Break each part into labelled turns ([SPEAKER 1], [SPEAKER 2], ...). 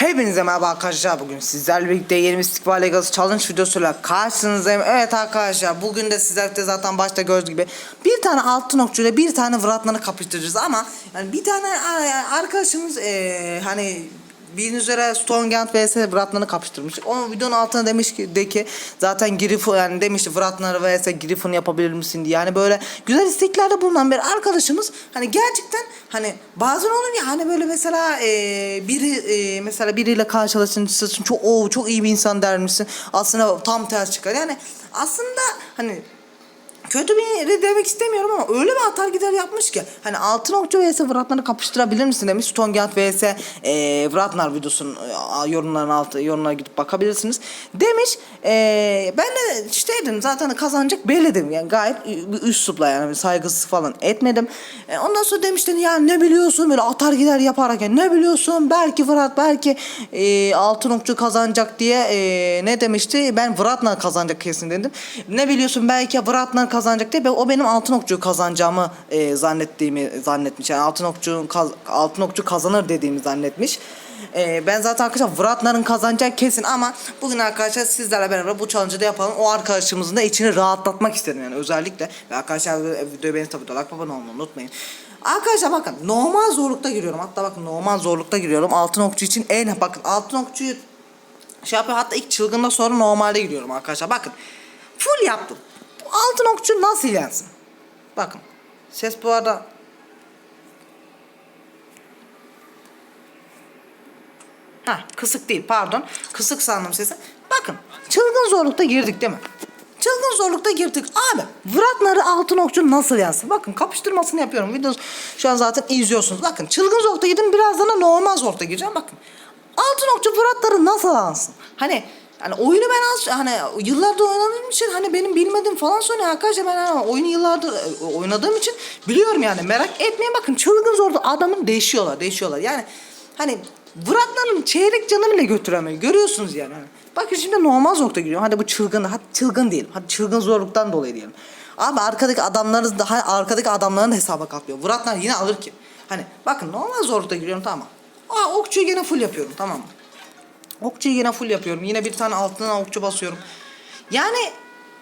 [SPEAKER 1] Hepinize merhaba arkadaşlar bugün sizlerle birlikte yeni İstikbal Legacy Challenge videosuyla karşınızdayım. Evet arkadaşlar bugün de sizlerle zaten başta gördüğünüz gibi bir tane altın okçuyla bir tane Vratman'ı kapıştıracağız ama yani bir tane a- arkadaşımız eee, hani Bildiğiniz üzere Stormgant vs Vratnar'ı kapıştırmış. O videonun altına demiş ki de ki zaten Griffon yani demişti Vratnar vs Griffon yapabilir misin diye. Yani böyle güzel isteklerde bulunan bir arkadaşımız hani gerçekten hani bazen olur ya hani böyle mesela e, biri e, mesela biriyle karşılaşınca çok o çok iyi bir insan der misin? Aslında tam ters çıkar. Yani aslında hani kötü bir demek istemiyorum ama öyle bir atar gider yapmış ki. Hani altın okçu vs Vratnar'ı kapıştırabilir misin demiş. Stonegard vs e, Vratnar videosunun e, yorumların altı yorumlara gidip bakabilirsiniz demiş. E, ben de işte dedim zaten kazanacak belli dedim yani gayet üslupla yani saygısız falan etmedim. E, ondan sonra demişler ya ne biliyorsun? Böyle atar gider yaparak ne biliyorsun? Belki Vrat belki e, altın okçu kazanacak diye e, ne demişti? Ben Vratnar kazanacak kesin dedim. Ne biliyorsun? Belki Vratnar kazanacak diye ben- o benim altın okçu kazanacağımı e, zannettiğimi zannetmiş yani altın okçu kaz- altın okçu kazanır dediğimi zannetmiş e, ben zaten arkadaşlar Vratnar'ın kazanacak kesin ama bugün arkadaşlar sizlerle beraber bu challenge'ı da yapalım. O arkadaşımızın da içini rahatlatmak istedim yani özellikle. Ve arkadaşlar videoyu beğenip tabii like abone olmayı unutmayın. Arkadaşlar bakın normal zorlukta giriyorum. Hatta bakın normal zorlukta giriyorum. Altın okçu için en bakın altın okçuyu şey yapıyor. Hatta ilk çılgında sonra normalde giriyorum arkadaşlar. Bakın full yaptım. Altın okçu nasıl yensin? Bakın. Ses bu arada Ha kısık değil pardon. Kısık sandım sesi. Bakın çılgın zorlukta girdik değil mi? Çılgın zorlukta girdik. Abi Vratnar'ı altın okçu nasıl yansın? Bakın kapıştırmasını yapıyorum. Videosu şu an zaten izliyorsunuz. Bakın çılgın zorlukta girdim. Birazdan da normal zorlukta gireceğim. Bakın. Altın okçu Vratnar'ı nasıl yansın? Hani Hani oyunu ben az hani yıllardır oynadığım için hani benim bilmediğim falan sonra arkadaşlar ben hani oyunu yıllardır e, oynadığım için biliyorum yani merak etmeyin bakın çılgın zorda adamın değişiyorlar değişiyorlar yani hani Vratlar'ın çeyrek canı bile götüremiyor görüyorsunuz yani hani. Bakın şimdi normal zorlukta giriyor hadi bu çılgın hadi çılgın diyelim hadi çılgın zorluktan dolayı diyelim. Abi arkadaki adamlarınız daha arkadaki adamların da hesaba katlıyor. Vratlar yine alır ki. Hani bakın normal zorlukta giriyorum tamam. Aa okçuyu gene full yapıyorum tamam mı? Okçuyu yine full yapıyorum. Yine bir tane altına okçu basıyorum. Yani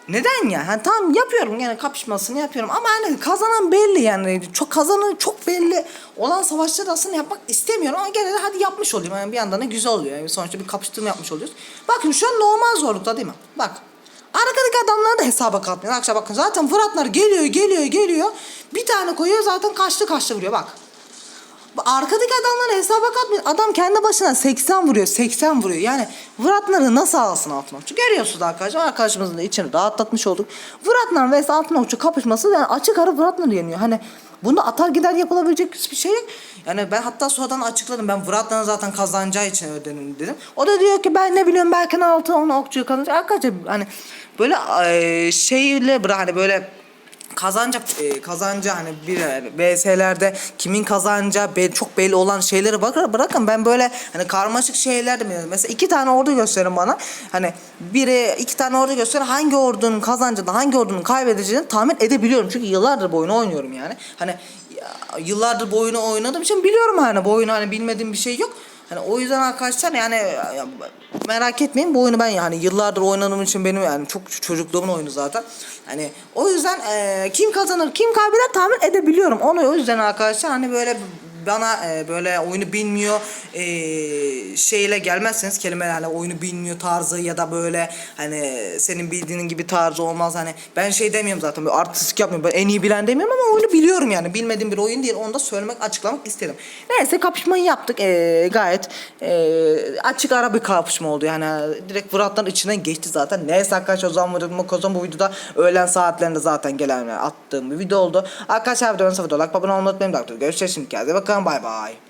[SPEAKER 1] neden ya? Hani tamam yapıyorum yani kapışmasını yapıyorum ama hani kazanan belli yani. Çok kazanan çok belli olan savaşları aslında yapmak istemiyorum ama gene de hadi yapmış olayım. Yani bir yandan da güzel oluyor. Yani sonuçta bir kapıştırma yapmış oluyoruz. Bakın şu an normal zorlukta değil mi? Bak. Arkadaki adamları da hesaba katmıyor. Arkadaşlar bakın zaten Fıratlar geliyor geliyor geliyor. Bir tane koyuyor zaten kaçtı kaçtı vuruyor bak. Arkadaki adamları hesaba katmıyor. Adam kendi başına 80 vuruyor. 80 vuruyor. Yani Vratnar'ı nasıl alsın altın okçu? Görüyorsunuz arkadaşlar. Arkadaşımızın da içini rahatlatmış olduk. Vratnar vs altın okçu kapışması yani açık ara Vratnar yeniyor. Hani bunda atar gider yapılabilecek bir şey. Yani ben hatta sonradan açıkladım. Ben Vratnar'ın zaten kazanacağı için ödenim dedim. O da diyor ki ben ne biliyorum belki altın onu okçuyu kazanacak. Arkadaşlar hani böyle şeyle hani böyle kazanacak e, kazanca hani bir BS'lerde kimin kazanacağı be- çok belli olan şeyleri bakın bırakın ben böyle hani karmaşık şeyler de. Mesela iki tane ordu gösterin bana. Hani biri iki tane ordu gösterin hangi ordunun kazanacağını hangi ordunun kaybedeceğini tahmin edebiliyorum. Çünkü yıllardır bu oynuyorum yani. Hani yıllardır bu oyunu oynadığım için biliyorum hani bu oyunu hani bilmediğim bir şey yok. Hani o yüzden arkadaşlar yani ya, merak etmeyin bu oyunu ben yani yıllardır oynadığım için benim yani çok çocukluğumun oyunu zaten. Hani o yüzden e, kim kazanır kim kaybeder tahmin edebiliyorum. Onu o yüzden arkadaşlar hani böyle bana e, böyle oyunu bilmiyor e, şeyle gelmezseniz kelimelerle oyunu bilmiyor tarzı ya da böyle hani senin bildiğinin gibi tarzı olmaz hani ben şey demiyorum zaten böyle artistik yapmıyorum ben en iyi bilen demiyorum ama oyunu biliyorum yani bilmediğim bir oyun değil onu da söylemek açıklamak istedim. Neyse kapışmayı yaptık e, gayet e, açık ara bir kapışma oldu yani direkt Fırat'tan içinden geçti zaten. Neyse arkadaşlar o zaman bu, videoda öğlen saatlerinde zaten gelen attığım bir video oldu. Arkadaşlar videonun sonunda like abone olmayı unutmayın. Görüşürüz şimdi kendinize bakın down. Bye bye.